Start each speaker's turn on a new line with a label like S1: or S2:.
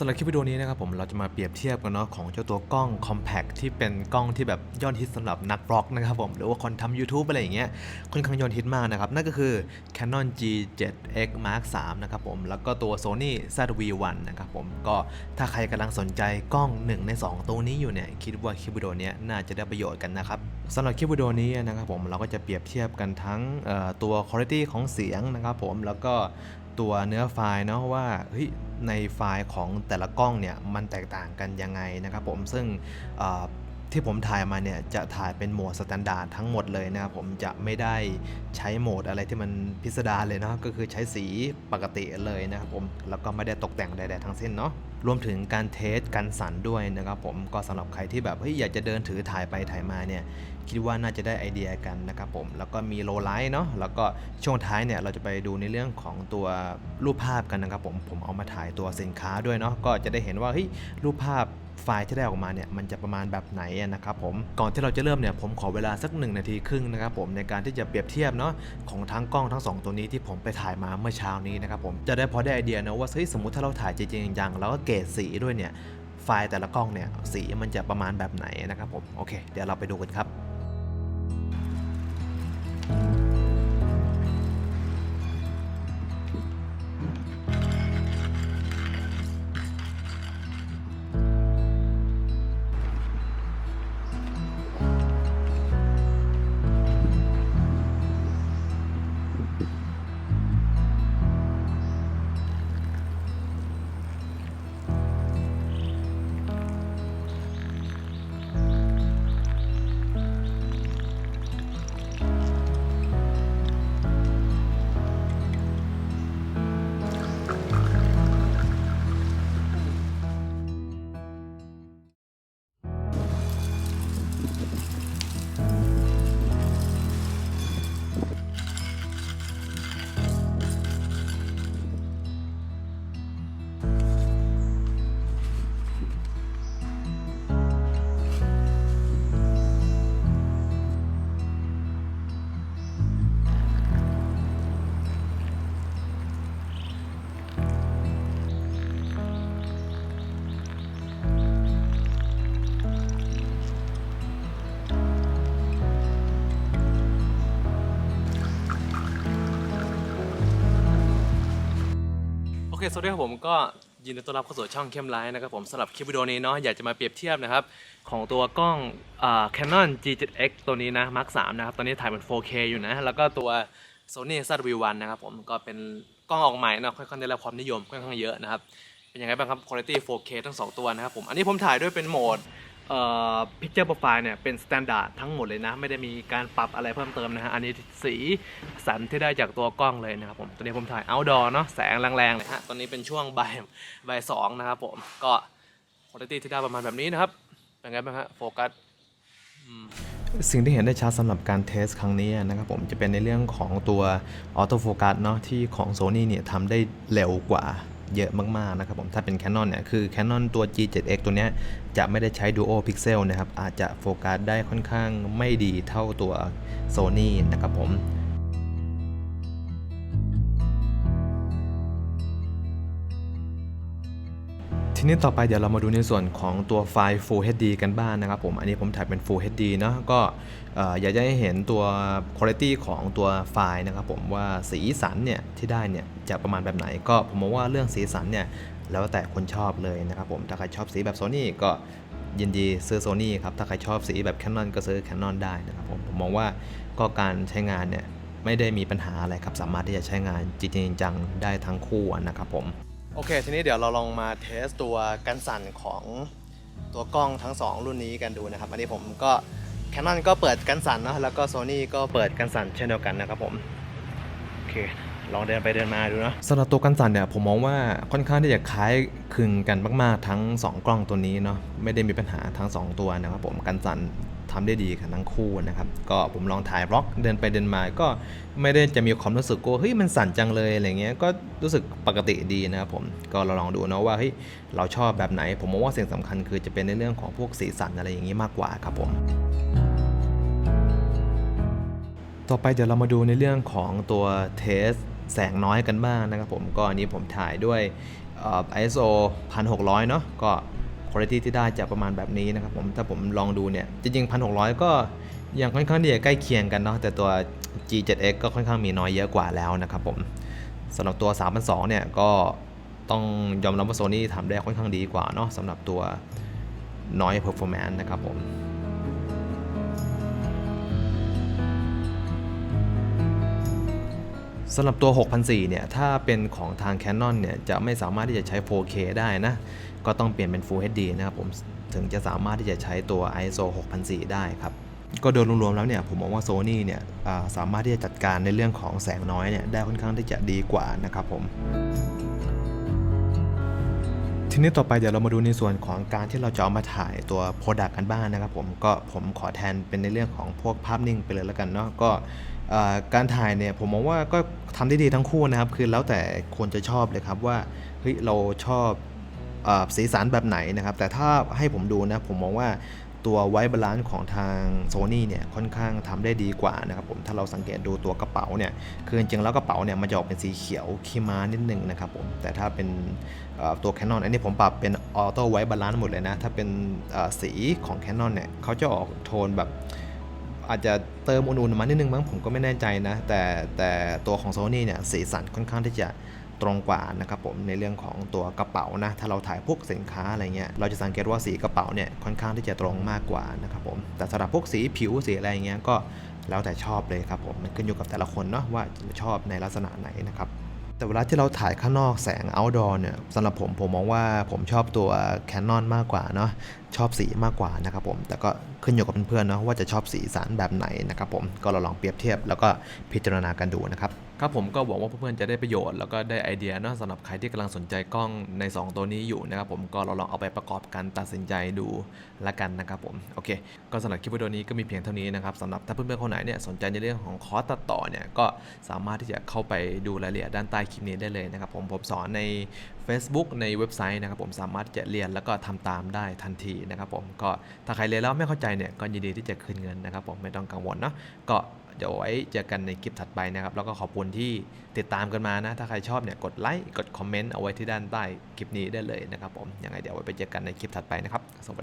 S1: สำหรับคลิปวิดีโอนี้นะครับผมเราจะมาเปรียบเทียบกันเนาะของเจ้าตัวกล้อง Compact ที่เป็นกล้องที่แบบยอดฮิตสำหรับนักบล็อกนะครับผมหรือว่าคนทำ YouTube อะไรอย่างเงี้ยค่อนข้างยอดฮิตมากนะครับ นั่นก็คือ Canon G7X Mark III นะครับผมแล้วก็ตัว Sony ZV-1 นะครับผมก็ถ้าใครกำลังสนใจกล้อง 1 ใน 2 ตัวนี้อยู่เนี่ยคิดว่าคลิปวิดีโอนี้น่าจะได้ประโยชน์กันนะครับสำหรับคลิปวิดีโอนี้นะครับผมเราก็จะเปรียบเทียบกันทั้งตัว quality ของเสียงนะครับผมแล้วก็ ตัวเนื้อไฟล์เนาะว่าเฮ้ยในไฟล์ของแต่ละกล้องเนี่ยมันแตกต่างกันยังไงนะครับผมซึ่ง ที่ผมถ่ายมาเนี่ยจะถ่ายเป็นโหมดสแตนดาร์ดทั้งหมดเลยนะครับผมจะไม่ได้ใช้โหมดอะไรที่มันพิสดารเลยเนาะก็คือใช้สีปกติเลยนะครับผมแล้วก็ไม่ได้ตกแต่งใดๆทั้งสิ้นเนาะรวมถึงการเทสกันสั่นด้วยนะครับผมก็สำหรับใครที่แบบเฮ้ยอยากจะเดินถือถ่ายไปถ่ายมาเนี่ยคิดว่าน่าจะได้ไอเดียกันนะครับผมแล้วก็มีโลไลท์เนาะแล้วก็ช่วงท้ายเนี่ยเราจะไปดูในเรื่องของตัวรูปภาพกันนะครับผมผมเอามาถ่ายตัวสินค้าด้วยเนาะก็จะได้เห็นว่าเฮ้ยรูปภาพ ไฟล์ที่ได้ออกมาเนี่ยมันจะประมาณแบบไหนนะครับผมก่อนที่เราจะเริ่มเนี่ยผมขอเวลาสักหนึ่งนาทีครึ่งนะครับผมในการที่จะเปรียบเทียบเนาะของทั้งกล้องทั้งสองตัวนี้ที่ผมไปถ่ายมาเมื่อเช้านี้นะครับผมจะได้พอได้ไอเดียนะว่าเฮ้ยสมมติถ้าเราถ่ายจริงๆจังๆแล้วก็เกรดสีด้วยเนี่ยไฟล์แต่ละกล้องเนี่ยสีมันจะประมาณแบบไหนนะครับผมโอเค เดี๋ยวเราไปดูกันครับ เคสวัสดีครับผมก็ยินดีต้อนรับเข้าสู่ช่องเข้มไลน์นะครับผมสำหรับคลิปวิดีโอนี้เนาะอยากจะมาเปรียบเทียบนะครับ ของตัวกล้องอ่า Canon G7X ตัวนี้นะ Mark 3นะครับ ตอนนี้ถ่ายเป็น 4K อยู่นะ แล้วก็ตัว Sony ZV-1 นะครับผมก็เป็นกล้องออกใหม่นะค่อนข้างได้รับความนิยมค่อนข้างเยอะนะครับ เป็นยังไงบ้างครับคุณภาพ 4K ทั้ง 2 ตัวนะครับผม อันนี้ผมถ่ายด้วยเป็นโหมด เอ่อ Picture Profile เนี่ยเป็น Standard ทั้งหมดเลยนะ ไม่ได้มีการปรับอะไรเพิ่มเติมนะฮะ อันนี้สีสันที่ได้จากตัวกล้องเลยนะครับผม ตัวนี้ผมถ่าย outdoor เนาะแสงแรงๆเลยฮะ ตอนนี้เป็นช่วงบ่ายบ่ายสองนะครับผม ก็ Quality ที่ได้ประมาณแบบนี้นะครับ เป็นไงบ้างฮะ โฟกัสสิ่งที่เห็นได้ชัดสำหรับการเทสครั้งนี้นะครับผมจะเป็นในเรื่องของตัวออโต้โฟกัสเนาะที่ของ Sony เนี่ยทำได้เร็วกว่า เยอะมากๆนะครับผมถ้าเป็น Canon เนี่ยคือ Canon ตัว G7X ตัวเนี้ยจะไม่ได้ใช้ Duo Pixel นะครับอาจจะโฟกัสได้ค่อนข้างไม่ดีเท่าตัว Sony นะครับผม นี้ต่อไปเดี๋ยวเรามาดูในส่วนของตัวไฟล์ Full HD กันบ้างนะครับผม อันนี้ผมถ่ายเป็น Full HD เนาะก็อยากจะให้เห็นตัว Quality ของตัวไฟล์นะครับผมว่าสีสันเนี่ยที่ได้เนี่ยจะประมาณแบบไหน ก็ผมมองว่าเรื่องสีสันเนี่ยแล้วแต่คนชอบเลยนะครับผม ถ้าใครชอบสีแบบ Sony ก็ยินดีซื้อ Sony ครับ ถ้าใครชอบสีแบบ Canon ก็ซื้อ Canon ได้นะครับผม ผมมองว่าก็การใช้งานเนี่ยไม่ได้มีปัญหาอะไรครับ สามารถที่จะใช้งานจริงจังได้ทั้งคู่นะครับผม โอเค ทีนี้เดี๋ยวเราลองมาเทสตัวกันสั่นของตัวกล้องทั้ง 2 รุ่นนี้กันดูนะครับ อันนี้ผมก็ Canon ก็เปิดกันสั่นเนอะแล้วก็ Sony ก็เปิดกันสั่นเช่นเดียวกันนะครับผมโอเคลองเดินไปเดินมาดูเนาะสำหรับตัวกันสั่นเนี่ยผมมองว่าค่อนข้างที่จะคล้ายคลึงกันมาก ๆ ทั้ง 2 กล้องตัวนี้เนาะไม่ได้มีปัญหาทั้ง 2 ตัวนะครับผมกันสั่น ทำได้ดีกันทั้งคู่นะครับ ก็ผมลองถ่ายบล็อกเดินไปเดินมา ก็ไม่ได้จะมีความรู้สึกว่าเฮ้ยมันสั่นจังเลยอะไรเงี้ย ก็รู้สึกปกติดีนะครับผม ก็เราลองดูเนาะว่าเฮ้ยเราชอบแบบไหน ผมมองว่าสิ่งสำคัญคือจะเป็นในเรื่องของพวกสีสันอะไรอย่างนี้มากกว่าครับผมต่อไปเดี๋ยวเรามาดูในเรื่องของตัวเทสแสงน้อยกันบ้างนะครับผมก็อันนี้ผมถ่ายด้วย ISO 1600 เนาะก็ คุณภาพที่ได้จะประมาณแบบนี้นะครับผมถ้าผมลองดูเนี่ยจริงๆพันหก็ยังค่อนข้างที่จะใกล้เคียงกันเนาะแต่ตัว G7X ก็ค่อนข้างมีน้อยเยอะกว่าแล้วนะครับผมสำหรับตัว3002เนี่ยก็ต้องยอมรับว่าโซนี่ทำได้ค่อนข้างดีกว่าเนาะสำหรับตัวน้อย performance นะครับผม สำหรับตัว 6004เนี่ย ถ้าเป็นของทาง Canon เนี่ย จะไม่สามารถที่จะใช้ 4K ได้นะ ก็ต้องเปลี่ยนเป็น Full HD นะครับผม ถึงจะสามารถที่จะใช้ตัว ISO 6004 ได้ครับ ก็โดยรวมๆแล้วเนี่ย ผมมองว่า Sony เนี่ยสามารถที่จะจัดการในเรื่องของแสงน้อยเนี่ย ได้ค่อนข้างที่จะดีกว่านะครับผมทีนี้ต่อไปเดี๋ยวเรามาดูในส่วนของการที่เราจะเอามาถ่ายตัว Product กันบ้างนะครับผมก็ผมขอแทนเป็นในเรื่องของพวกภาพนิ่งไปเลยแล้วกันเนาะก็ การถ่ายเนี่ยผมมองว่าก็ทำได้ดีทั้งคู่นะครับคือแล้วแต่คนจะชอบเลยครับว่าเฮ้ยเราชอบอสีสันแบบไหนนะครับ แต่ถ้าให้ผมดูนะผมมองว่าตัวไวบาลานซ์ของทาง Sony เนี่ยค่อนข้างทำได้ดีกว่านะครับผมถ้าเราสังเกตดูตัวกระเป๋าเนี่ยคือจริงๆแล้วกระเป๋าเนี่ยมันจะออกเป็นสีเขียวขี้ม้านิดนึงนะครับผมแต่ถ้าเป็นตัว Canon อันนี้ผมปรับเป็นออโต้ไวบาลานซ์หมดเลยนะ ถ้าเป็นสีของ Canon เนี่ยเขาจะออกโทนแบบ อาจจะเติมอุ่นๆมานิดนึงมั้งผมก็ไม่แน่ใจนะ แต่แต่ตัวของ Sony เนี่ยสีสันค่อนข้างที่จะตรงกว่านะครับผมในเรื่องของตัวกระเป๋านะถ้าเราถ่ายพวกสินค้าอะไรเงี้ยเราจะสังเกตว่าสีกระเป๋าเนี่ยค่อนข้างที่จะตรงมากกว่านะครับผมแต่สำหรับพวกสีผิวสีอะไรเงี้ยก็แล้วแต่ชอบเลยครับผมมันขึ้นอยู่กับแต่ละคนเนาะว่าจะชอบในลักษณะไหนนะครับแต่เวลาที่เราถ่ายข้างนอกแสง outdoor เนี่ยสำหรับผมผมมองว่าผมชอบตัว Canon มากกว่าเนาะชอบสีมากกว่านะครับผม แต่ก็ขึ้นอยู่กับเพื่อนๆเนาะว่าจะชอบสีสันแบบไหนนะครับผม ก็เราลองเปรียบเทียบแล้วก็พิจารณากันดูนะครับ ครับผมก็หวังว่าเพื่อนๆจะได้ประโยชน์แล้วก็ได้ไอเดียเนาะสำหรับใครที่กำลังสนใจกล้องใน 2 ตัวนี้อยู่นะครับผมก็เราลองเอาไปประกอบกันตัดสินใจดูละกันนะครับผมโอเค ก็สำหรับคลิปวิดีโอนี้ก็มีเพียงเท่านี้นะครับสำหรับถ้าเพื่อนๆคนไหนเนี่ยสนใจในเรื่องของคอร์สตัดต่อเนี่ยก็สามารถที่จะเข้าไปดูรายละเอียดด้านใต้คลิปนี้ได้เลยนะครับผมผมสอนใน Facebook ในเว็บไซต์นะครับผมสามารถจะเรียนแล้วก็ทำตามได้ทันทีนะครับผมก็ถ้าใครเรียนแล้วไม่เข้าใจเนี่ยก็ยินดีที่จะคืนเงินนะครับผมไม่ต้องกังวลเนาะก็เดี๋ยวไว้เจอกันในคลิปถัดไปนะครับ แล้วก็ขอบคุณที่ติดตามกันมานะ ถ้าใครชอบเนี่ยกดไลค์กดคอมเมนต์เอาไว้ที่ด้านใต้คลิปนี้ได้เลยนะครับผมยังไงเดี๋ยวไว้ไปเจอกันในคลิปถัดไปนะครับสวัสดี